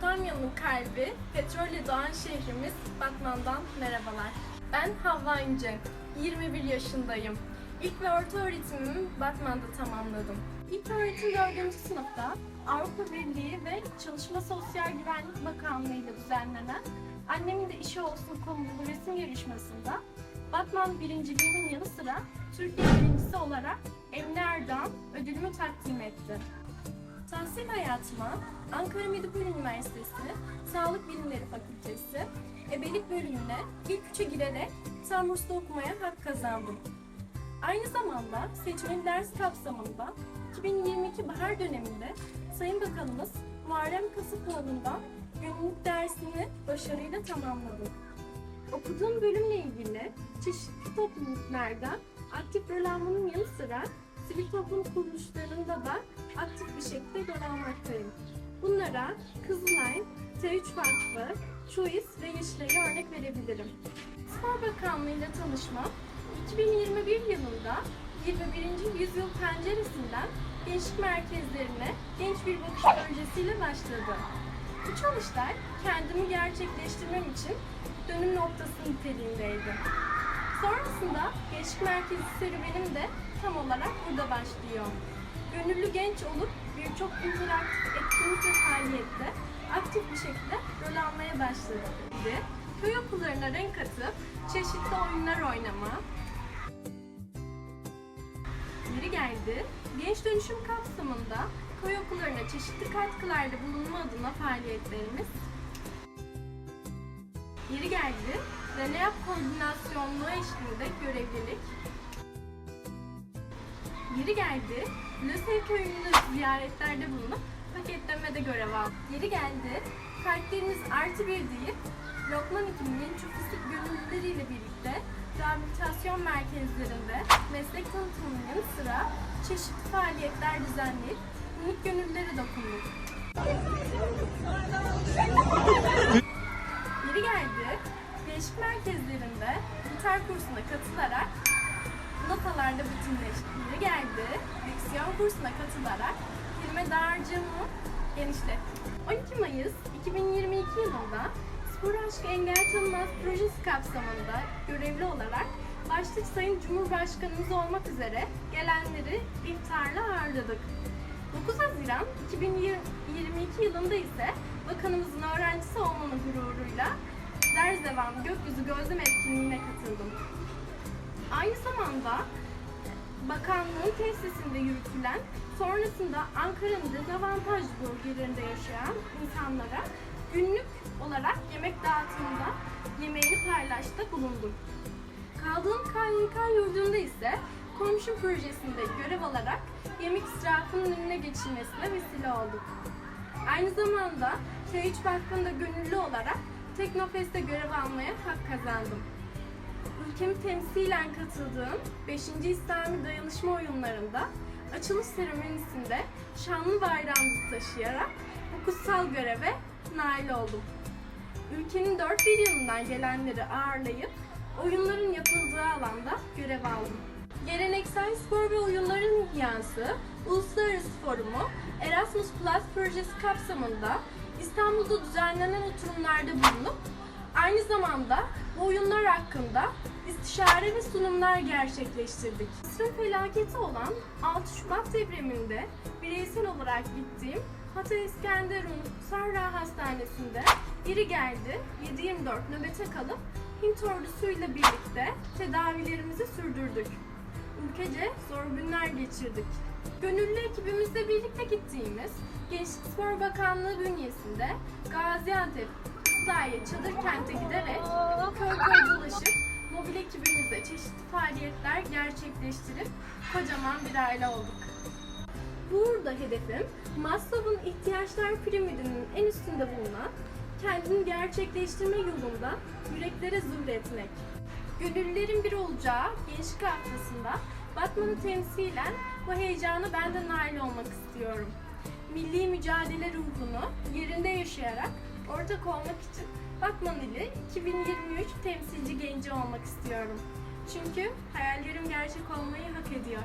kalbi, petrolle doğan şehrimiz Batman'dan merhabalar. Ben Havva İnce, 21 yaşındayım. İlk ve orta öğretimimi Batman'da tamamladım. İlk öğretim 4. sınıfta Avrupa Birliği ve Çalışma Sosyal Güvenlik Bakanlığı ile düzenlenen Annemin de işi olsun konulu resim yarışmasında Batman birinciliğinin yanı sıra Türkiye birincisi olarak Emine Erdoğan ödülümü takdim etti. Tahsil hayatıma Ankara Medipol Üniversitesi Sağlık Bilimleri Fakültesi Ebelik bölümüne ilk üçe girerek tam burslu okumaya hak kazandım. Aynı zamanda seçmeli ders kapsamında 2022 bahar döneminde Sayın Bakanımız Muharrem Kasıpoğlu'ndan gönüllülük dersini başarıyla tamamladım. Okuduğum bölümle ilgili çeşitli topluluklarda aktif rol almanın yanı sıra sivil toplum kuruluşlarında da aktif bir şekilde rol almaktayım. Bunlara Kızılay, T3 Vakfı, Choice ve Yeşilay'a örnek verebilirim. Spor Bakanlığı ile tanışma 2021 yılında 21. Yüzyıl Penceresinden gençlik merkezlerine genç bir bakış projesiyle başladı. Bu çalıştay kendimi gerçekleştirmem için dönüm noktası niteliğindeydi. Sonrasında gençlik merkezi serüvenim de tam olarak burada başlıyor. Gönüllü genç olup birçok interaktif etkinlik ve faaliyette aktif bir şekilde rol almaya başladım. Köy okullarına renk katıp çeşitli oyunlar oynama, Yeri geldi. Genç dönüşüm kapsamında köy okullarına çeşitli katkılarda bulunma adına faaliyetlerimiz. Yeri geldi. Deneyap koordinasyonluğu eşliğinde görevlilik. Yeri geldi. Lösev köyünde ziyaretlerde bulunup paketlemede görev aldı. Yeri geldi. Kalpleriniz artı bir deyip Lokman ekibinin çöpüsük gönüllüleriyle birlikte rehabilitasyon merkezlerinde meslek tanıtımının yanı sıra çeşitli faaliyetler düzenleyip minik gönüllülere dokunduk. Yeri geldi, değişik merkezlerinde gitar kursuna katılarak notalarda bütünleşti. Geldi, diksiyon kursuna katılarak kelime dağarcığımı genişletti. 12 Mayıs 2022 yılında Spor Aşkı Engel Tanımaz projesi kapsamında görevli olarak başta Sayın Cumhurbaşkanımız olmak üzere gelenleri iftarla ağırladık. 9 Haziran 2022 yılında ise bakanımızın öğrencisi olmanın gururuyla Zerzevan Gökyüzü Gözlem Etkinliği'ne katıldım. Bakanlığın tesisinde yürütülen, sonrasında Ankara'nın dezavantajlı bölgelerinde yaşayan insanlara günlük olarak yemek dağıtımında yemeğini paylaşta bulundum. Kaldığım KYK yurdunda ise komşu projesinde görev alarak yemek israfının önüne geçilmesine vesile olduk. Aynı zamanda T3 Vakfı'nda gönüllü olarak Teknofest'te görev almaya hak kazandım. Ülkemi temsilen katıldığım 5. İslami Dayanışma Oyunlarında açılış seremonisinde şanlı bayrağımızı taşıyarak bu kutsal göreve nail oldum. Ülkenin dört bir yanından gelenleri ağırlayıp oyunların yapıldığı alanda görev aldım. Geleneksel spor ve oyunların ihyansı Uluslararası Forumu Erasmus Plus projesi kapsamında İstanbul'da düzenlenen oturumlarda bulunup aynı zamanda oyunlar hakkında istişare ve sunumlar gerçekleştirdik. Mısır'ın felaketi olan 6 Şubat depreminde bireysel olarak gittiğim Hatay İskenderun Sarra Hastanesi'nde biri geldi 7-24 nöbete kalıp Hint ordusuyla birlikte tedavilerimizi sürdürdük. Ülkece zor günler geçirdik. Gönüllü ekibimizle birlikte gittiğimiz Gençlik Spor Bakanlığı bünyesinde Gaziantep, Islahiye, Çadır Kent'e giderek köy köy dolaşıp mobil ekibimizle çeşitli faaliyetler gerçekleştirip kocaman bir aile olduk. Burada hedefim Maslow'un ihtiyaçlar piramidinin en üstünde bulunan kendini gerçekleştirme yolunda yüreklere zuhretmek. Gönüllülerin bir olacağı Gençlik Haftası'nda Batman'ı temsilen bu heyecanı benden nail olmak istiyorum. Milli mücadele ruhunu yerinde yaşayarak ortak olmak için Batman ili 2023 temsilci genci olmak istiyorum. Çünkü hayallerim gerçek olmayı hak ediyor.